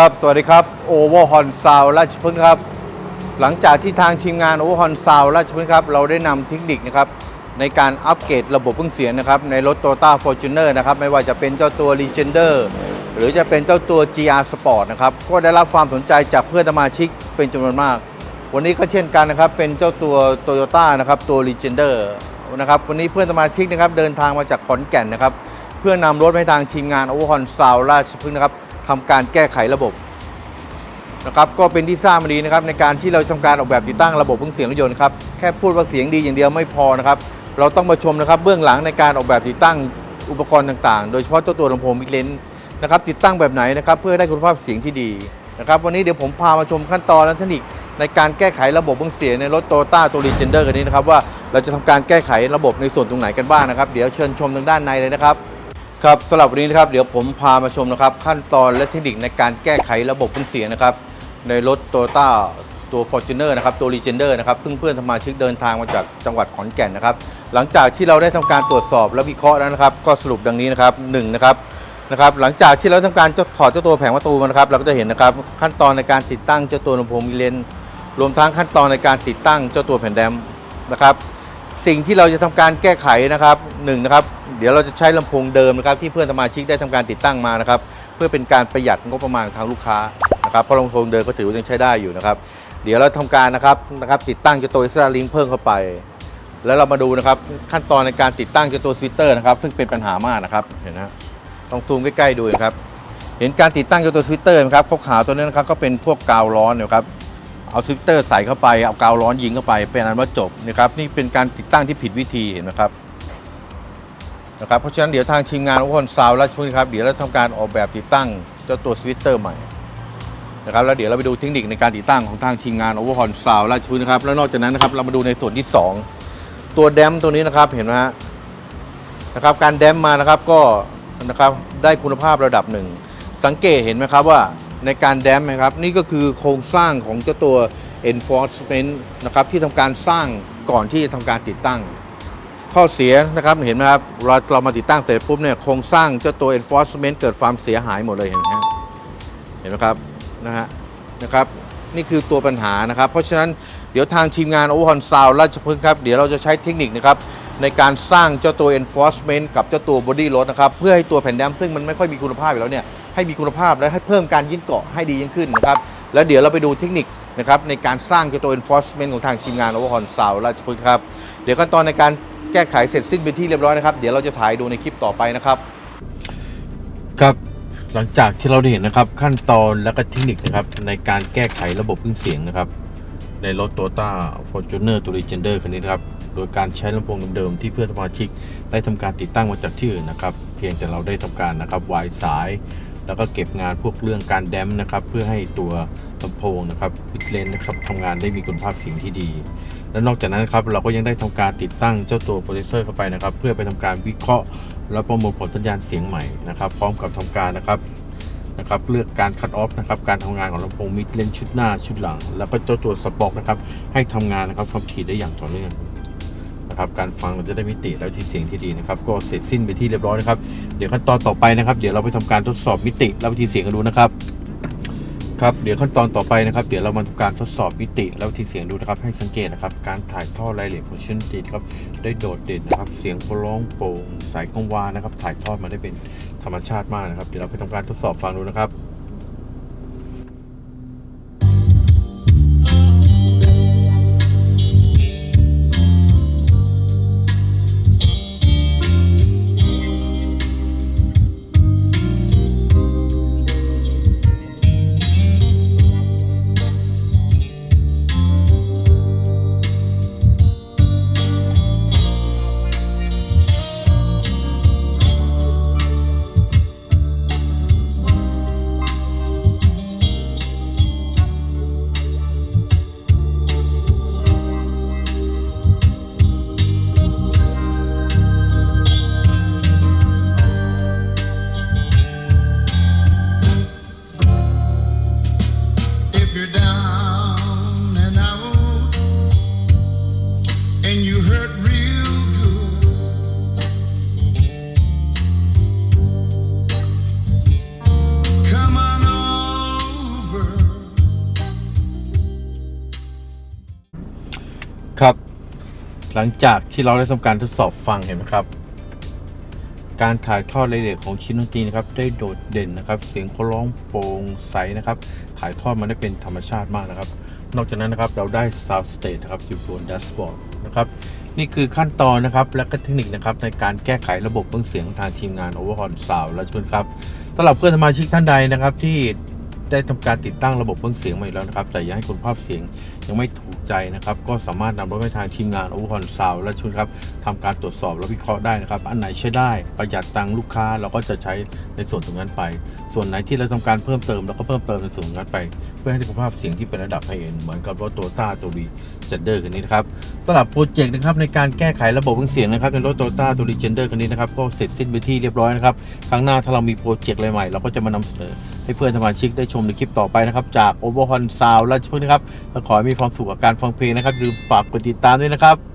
ครับ สวัสดีครับโอเวอร์ฮอนซาวราชพฤกษ์ครับ หลังจากที่ทางทีมงานโอเวอร์ฮอนซาวราชพฤกษ์ครับ เราได้นำเทคนิคนะครับในการอัปเกรดระบบเครื่องเสียงนะครับ ในรถ Toyota Fortuner นะครับ ไม่ว่าจะเป็นเจ้าตัว Legender หรือจะเป็นเจ้าตัว GR Sport นะครับ ก็ได้รับความสนใจจากเพื่อนสมาชิกเป็นจำนวนมาก วันนี้ก็เช่นกันนะครับ เป็นเจ้าตัว Toyota นะครับ ตัว Legender นะครับ วันนี้เพื่อนสมาชิกนะครับ เดินทางมาจากขอนแก่นนะครับ เพื่อนำรถไปทางทีมงานโอเวอร์ฮอนซาวราชพฤกษ์นะครับ ทำการแก้ไขระบบนะครับก็เป็นที่ทราบมาดีนะครับในการที่เราทำการออกแบบติดตั้งระบบเครื่องเสียงรถยนต์ครับแค่พูดว่าเสียงดีอย่างเดียวไม่พอนะครับเราต้องมาชมนะครับเบื้องหลังในการออกแบบติดตั้งอุปกรณ์ต่างๆ โดยเฉพาะเจ้าตัวลำโพงมิกเลนนะครับติดตั้งแบบไหนนะครับเพื่อได้คุณภาพเสียงที่ดีนะครับวันนี้เดี๋ยวผมพามาชมขั้นตอนและเทคนิคในการแก้ไขระบบเครื่องเสียงในรถโตโยต้าตัวรีเจนเดอร์กันนี้นะครับว่าเราจะทำการแก้ไขระบบในส่วนตรงไหนกันบ้างนะครับ เดี๋ยวเชิญชมทางด้านในเลยนะครับ ครับสำหรับวันนี้นะครับเดี๋ยวผมพามาชมนะครับ ขั้นตอนและเทคนิคในการแก้ไขระบบเครื่องเสียงนะครับ ในรถ t o y ต้าตัว Fortuner นะครับตัว Legender นะครับซึ่งเพื่อนสมาชิกเดินทางมาจากจังหวัดขอนแก่นนะครับ หลังจากที่เราได้ทำการตรวจสอบและวิเคราะห์แล้วนะครับ ก็สรุปดังนี้นะครับหนึ่งนะครับนะครับหลังจากที่เราทำการถอดเจ้าตัวแผงประตูมานะครับ เราก็จะเห็นนะครับขั้นตอนในการติดตั้งเจ้าตัวลำโพงมิเลนรวมทั้งขั้นตอนในการติดตั้งเจ้าตัวแผ่นแดมนะครับ สิ่งที่เราจะทำการแก้ไขนะครับหนึ่งนะครับ เดี๋ยวเราจะใช้ลำโพงเดิมนะครับ ที่เพื่อนสมาชิกได้ทำการติดตั้งมานะครับ เพื่อเป็นการประหยัดงบประมาณทางลูกค้านะครับเพราะลำโพงเดิมก็ถือว่ายังใช้ได้อยู่นะครับ เดี๋ยวเราทำการนะครับนะครับ ติดตั้งเจ้าตัวเอ็กซ์ตร้าลิงเพิ่มเข้าไป แล้วเรามาดูนะครับ ขั้นตอนในการติดตั้งเจ้าตัวสวิตเตอร์นะครับ ซึ่งเป็นปัญหามากนะครับเห็นนะต้องซูมใกล้ๆดูนะครับ เห็นการติดตั้งเจ้าตัวสวิตเตอร์ไหมครับขาวๆตัวนี้นะครับก็เป็นพวกกาวร้อนนะครับ เอาสวิตเตอร์ใส่เข้าไปเอากาวร้อนยิงเข้าไปเป็นอันว่าจบนะครับนี่เป็นการติดตั้งที่ผิดวิธีเห็นไหมครับนะครับเพราะฉะนั้นเดี๋ยวทางทีมงานอุปกรณ์ซาวและช่วยครับเดี๋ยวเราทำการออกแบบติดตั้งเจ้าตัวสวิตเตอร์ใหม่นะครับแล้วเดี๋ยวเราไปดูเทคนิคในการติดตั้งของทางทีมงานโอเวอร์ฮอนซาวและช่วยนะครับแล้วนอกจากนั้นนะครับเรามาดูในส่วนที่ 2 ตัวแดมตัวนี้นะครับเห็นไหมฮะนะครับการแดมมานะครับก็นะครับได้คุณภาพระดับหนึ่งสังเกตเห็นไหมครับว่า ในการแดมนะครับ นี่ก็คือโครงสร้างของเจ้าตัว enforcement นะครับที่ทำการสร้างก่อนที่จะทำการติดตั้ง ข้อเสียนะครับเห็นไหมครับเราเรามาติดตั้งเสร็จปุ๊บเนี่ยโครงสร้างเจ้าตัว enforcement เกิดความเสียหายหมดเลยเห็นไหมเห็นไหมครับนะฮะนะครับนี่คือตัวปัญหานะครับ เพราะฉะนั้นเดี๋ยวทางทีมงานโอฮอนซาวราชพฤกษ์ครับ เดี๋ยวเราจะใช้เทคนิคนะครับในการสร้างเจ้าตัว enforcement กับเจ้าตัว body รถนะครับ เพื่อให้ตัวแผ่นแดมซึ่งมันไม่ค่อยมีคุณภาพอยู่แล้วเนี่ย ให้มีคุณภาพและให้เพิ่มการยึดเกาะให้ดียิ่งขึ้นนะครับ แล้วเดี๋ยวเราไปดูเทคนิคนะครับในการสร้างเจ้าตัว enforcement ของทางทีมงานโอเวอร์ฮอนซาวราชพฤกษ์ครับ เดี๋ยวขั้นตอนในการแก้ไขเสร็จสิ้นไปนที่เรียบร้อยนะครับ เดี๋ยวเราจะถ่ายดูในคลิปต่อไปนะครับ ครับหลังจากที่เราได้เห็นนะครับขั้นตอนและก็เทคนิคนะครับในการแก้ไขระบบเครื่องเสียงนะครับ ในรถ Toyota Fortuner ตัว Legender คันนี้นะครับโดยการใช้ลำโพงเดิมๆที่เพื่อนสมาชิกได้ทำการติดตั้งมาจากที่อื่นนะครับ เพียงแต่เราได้ทำการนะครับวายสาย แล้วก็เก็บงานพวกเรื่องการแดมป์นะครับ เพื่อให้ตัวลำโพงนะครับวิดเลนนะครับทำงานได้มีคุณภาพเสียงที่ดี และนอกจากนั้นนะครับเราก็ยังได้ทำการติดตั้งเจ้าตัวโปรดิวเซอร์เข้าไปนะครับ เพื่อไปทำการวิเคราะห์ และประมวลผลสัญญาณเสียงใหม่นะครับ พร้อมกับทำการนะครับนะครับเลือกการคัดออฟนะครับการทำงานของลำโพงมิดเลนชุดหน้าชุดหลัง แล้วก็เจ้าตัวสป็อกนะครับให้ทำงานนะครับความถี่ได้อย่างต่อเนื่อง นะครับการฟังเราจะได้มิติแล้วที่เสียงที่ดีนะครับ ก็เสร็จสิ้นไปที่เรียบร้อยนะครับเดี๋ยวขั้นตอนต่อไปนะครับ เดี๋ยวเราไปทำการทดสอบมิติและวิธีเสียงกันดูนะครับครับเดี๋ยวขั้นตอนต่อไปนะครับเดี๋ยวเรามาทำการทดสอบมิติและวิธีเสียงดูนะครับ ให้สังเกตนะครับ การถ่ายทอดรายละเอียดของชิ้นดีครับได้โดดเด่นนะครับ เสียงโปร้องโปร่งสายกังวานนะครับ ถ่ายทอดมาได้เป็นธรรมชาติมากนะครับ เดี๋ยวเราไปทำการทดสอบฟังดูนะครับ หลังจากที่เราได้ทำการทดสอบฟังเห็นไหมครับ การถ่ายทอดรายละเอียดของชิ้นดนตรีนะครับ ได้โดดเด่นนะครับ เสียงเขาร้องโปร่งใสนะครับ ถ่ายทอดมาได้เป็นธรรมชาติมากนะครับ นอกจากนั้นนะครับเราได้ sound stage นะครับอยู่บนแดชบอร์ดนะครับนี่คือขั้นตอนนะครับและก็เทคนิคนะครับในการแก้ไขระบบเครื่องเสียงของทางทีมงาน Overhaul Sound และเพื่อนครับสำหรับเพื่อนสมาชิกท่านใดนะครับที่ ได้ทำการติดตั้งระบบเครื่องเสียงมาอีกแล้วนะครับ แต่ยังให้คุณภาพเสียงยังไม่ถูกใจนะครับ ก็สามารถนำรถไปทางทีมงาน Overhaul Sound และเพื่อนครับทำการตรวจสอบและวิเคราะห์ได้นะครับ อันไหนใช้ได้ประหยัดตังค์ลูกค้าเราก็จะใช้ในส่วนตรงนั้นไป ส่วนไหนที่เราทำการเพิ่มเติมเราก็เพิ่มเติมในส่วนนั้นไป เพื่อให้ได้คุณภาพเสียงที่เป็นระดับไฮเอ็นเหมือนกับรถโตโยต้าตัววีเจนเดอร์คันนี้นะครับสำหรับโปรเจกต์นะครับในการแก้ไขระบบเครื่องเสียงนะครับในรถโตโยต้าตัววีเจนเดอร์คันนี้นะครับก็เสร็จสิ้นไปที่เรียบร้อยนะครับครั้งหน้าถ้าเรามีโปรเจกต์อะไรใหม่เราก็จะมานำเสนอ ให้เพื่อนสมาชิกได้ชมในคลิปต่อไปนะครับ จากโอเวอร์ฮอนซาวและเพื่อนนะครับขอให้มีความสุขกับการฟังเพลงนะครับลืมฝากกดติดตามด้วยนะครับ